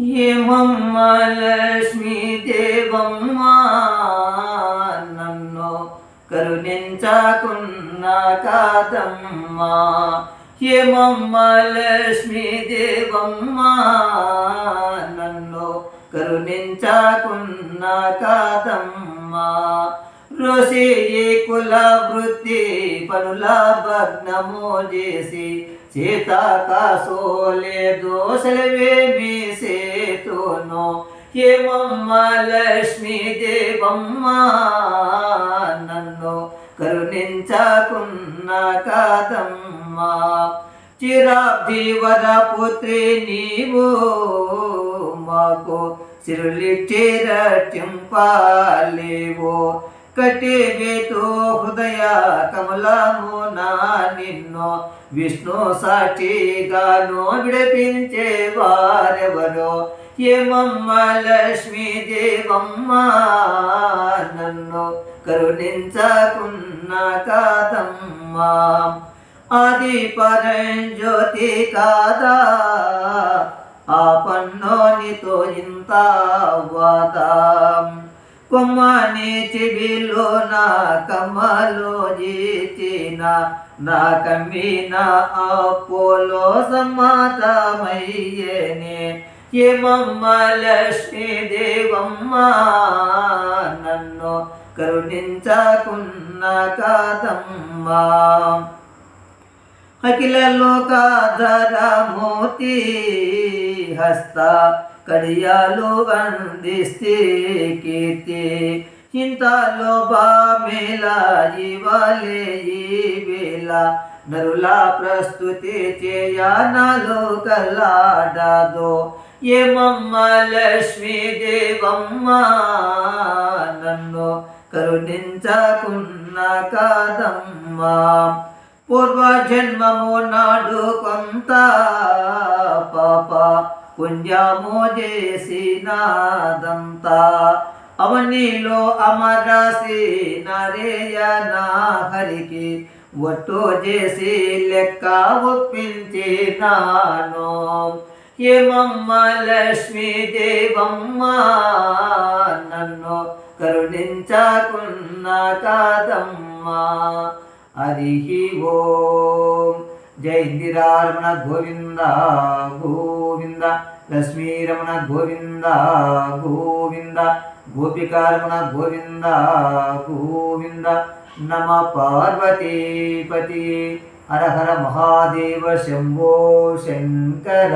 ఏమమ్మ లక్ష్మీ దేవమ్మ నన్ను కరుణించకున్న కాదమ్మా. ఏమమ్మ లక్ష్మీ దేవమ్మ నన్ను కరుణించకున్న కాదమ్మా. రోసి కుల వృత్తి పనుల భగ్నము చేసి సీతాకాశోలే దోషలవేమి సేతును. ఏమమ్మ లక్ష్మీ దేవమ్మ నన్ను కరుణించకున్న కాదమ్మ. చిరాబ్ధివర పుత్రి నీవు మాకు సిరులిచ్చి రక్షింపాలేవో. కటిబేతో హృదయ కమలమునా నిన్ను విష్ణు సాక్షిగాను విడిపించే వారెవరో? ఏమమ్మ లక్ష్మీ దేవమ్మ నన్ను కరుణించకున్న కాదమ్మా. ఆది పరంజ్యోతి కాదా? ఆ పన్నోనితో ఇంత వాదా? కొమ్మని చెవిలో నా కమ్మలో జీచిన నా కమ్మిన అపోలో సమ్మతమయ్యేనే ఏమమ్మ లక్ష్మీ దేవమ్మ నన్ను కరుణించకున్న కాదమ్మా. అఖిల లోకాధరమూర్తి హస్త కడియాలు వందిస్తే కీర్తి. ఇంతలో బామేల జీవాలే ఈ వేళ. నరుల ప్రస్తుతి చేయనాలు కల్లాడదో. ఏమమ్మ లక్ష్మీ దేవమ్మ నన్ను కరుణించకున్న కాదమ్మ. పూర్వజన్మము నాడు కొంత పాప పుణ్యము చేసినాదంతా అవనిలో అమరాసి నా హరికి ఒట్టు చేసి లెక్క ఒప్పించినాను. ఏమమ్మ లక్ష్మీ దేవమ్మ నన్ను కరుణించకున్న కాదమ్మా. హరి ఓ జయ ఇందిరారమణ గోవింద గోవింద లక్ష్మీరమణ గోవింద గోవింద గోపికారమణ గోవింద గోవింద నమ పార్వతీపతి హర హర మహాదేవ శంభో శంకర